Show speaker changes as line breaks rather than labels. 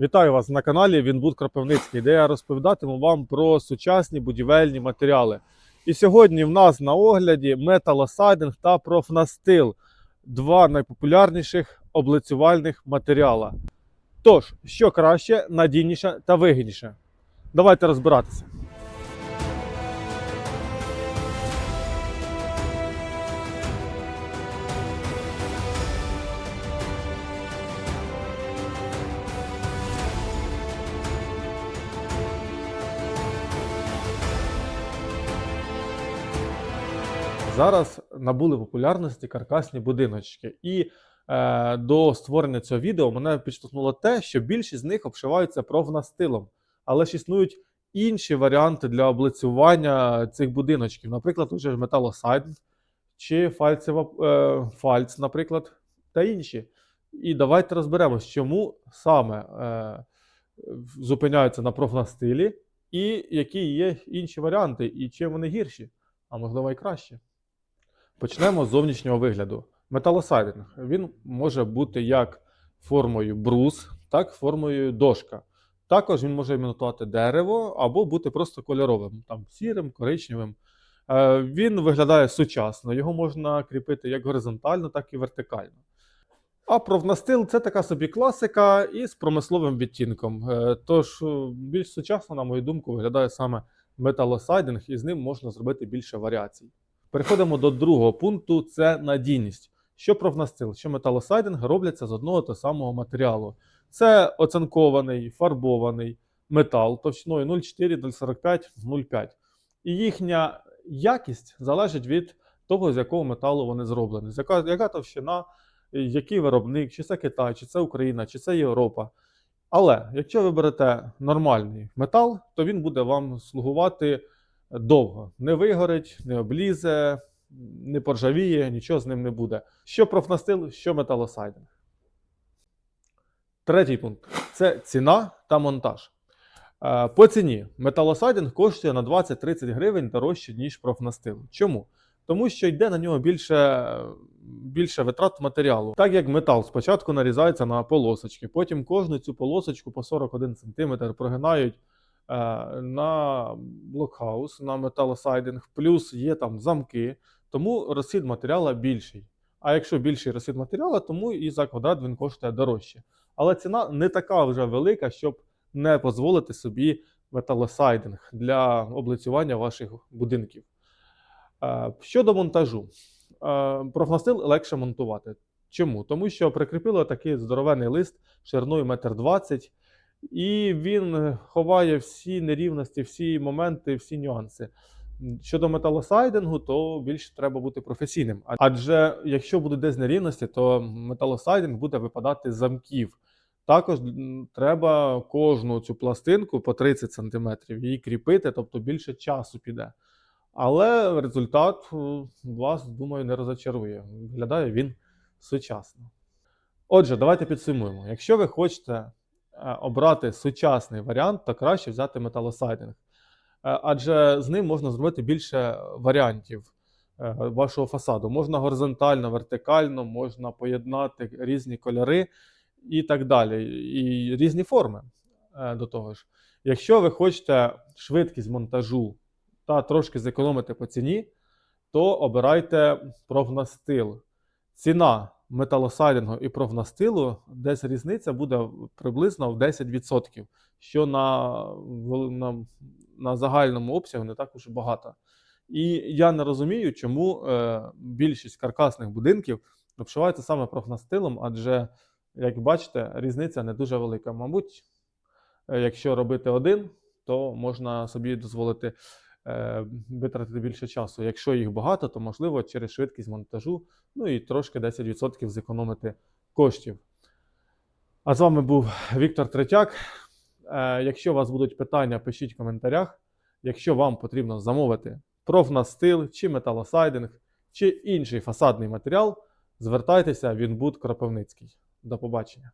Вітаю вас на каналі Вінбуд Кропивницький, де я розповідатиму вам про сучасні будівельні матеріали. І сьогодні в нас на огляді металосайдинг та профнастил два найпопулярніших облицювальних матеріала. Тож, що краще, надійніше та вигідніше? Давайте розбиратися. Зараз набули популярності каркасні будиночки. І е, до створення цього відео мене підштовхнуло те, що більшість з них обшиваються профнастилом, але ж існують інші варіанти для облицювання цих будиночків. Наприклад, уже металосайдинг чи фальцева е, фальц, наприклад, та інші. І давайте розберемось, чому саме е, зупиняються на профнастилі, і які є інші варіанти, і чим вони гірші, а можливо і краще. Почнемо з зовнішнього вигляду. Металосайдинг він може бути як формою брус, так і формою дошка. Також він може імітувати дерево або бути просто кольоровим, там сірим, коричневим. Е, Він виглядає сучасно, його можна кріпити як горизонтально, так і вертикально. А профнастил це така собі класика із промисловим відтінком. Е, Тож е, більш сучасно, на мою думку, виглядає саме металосайдинг, і з ним можна зробити більше варіацій. Переходимо до другого пункту: це надійність. Що профнастил, що металосайдинг робляться з одного та самого матеріалу. Це оцинкований, фарбований метал товщиною 0,4, 0,45, 0,5. І їхня якість залежить від того, з якого металу вони зроблені. З яка, яка товщина, який виробник, чи це Китай, чи це Україна, чи це Європа. Але якщо ви берете нормальний метал, то він буде вам слугувати довго. Не вигорить, не облізе, не поржавіє, нічого з ним не буде. Що профнастил, що металосайдинг. Третій пункт це ціна та монтаж. Е, По ціні металосайдинг коштує на 20-30 гривень дорожче, ніж профнастил. Чому? Тому що йде на нього більше, більше витрат матеріалу. Так як метал спочатку нарізається на полосочки, потім кожну цю полосочку по 41 см прогинають на блокхаус, на металосайдинг, плюс є там замки, тому розхід матеріалу більший. А якщо більший розхід матеріалу, тому і за квадрат він коштує дорожче. Але ціна не така вже велика, щоб не дозволити собі металосайдинг для облицювання ваших будинків. Е, Щодо монтажу, Е, профнастил легше монтувати. Чому? Тому що прикріпили такий здоровений лист шириною 1,20 м, і він ховає всі нерівності, всі моменти, всі нюанси. Щодо металосайдингу, то більше треба бути професійним. Адже якщо будуть десь нерівності, то металосайдинг буде випадати з замків. Також треба кожну цю пластинку по 30 см її кріпити, тобто більше часу піде. Але результат е, вас, думаю, не розочарує. Виглядає він сучасно. Отже, давайте підсумуємо. Якщо ви хочете е, обрати сучасний варіант, то краще взяти металосайдинг. Е, Адже з ним можна зробити більше варіантів е, вашого фасаду. Можна горизонтально, вертикально, можна поєднати різні кольори і так далі, і різні форми е, до того ж. Якщо ви хочете швидкість монтажу та трошки зекономити по ціні, то обирайте профнастил. Ціна металосайдингу і профнастилу, десь різниця буде приблизно в 10%, що на, на, на загальному обсягу не так уж багато. І я не розумію, чому е, більшість каркасних будинків обшиваються саме профнастилом, адже, як бачите, різниця не дуже велика. Мабуть, е, якщо робити один, то можна собі дозволити витратити більше часу. Якщо їх багато, то можливо через швидкість монтажу, ну і трошки 10% зекономити коштів. А з вами був Віктор Третяк. Е, якщо у вас будуть питання, пишіть в коментарях. Якщо вам потрібно замовити профнастил чи металосайдинг, чи інший фасадний матеріал, звертайтеся в Інбуд Кропивницький. До побачення.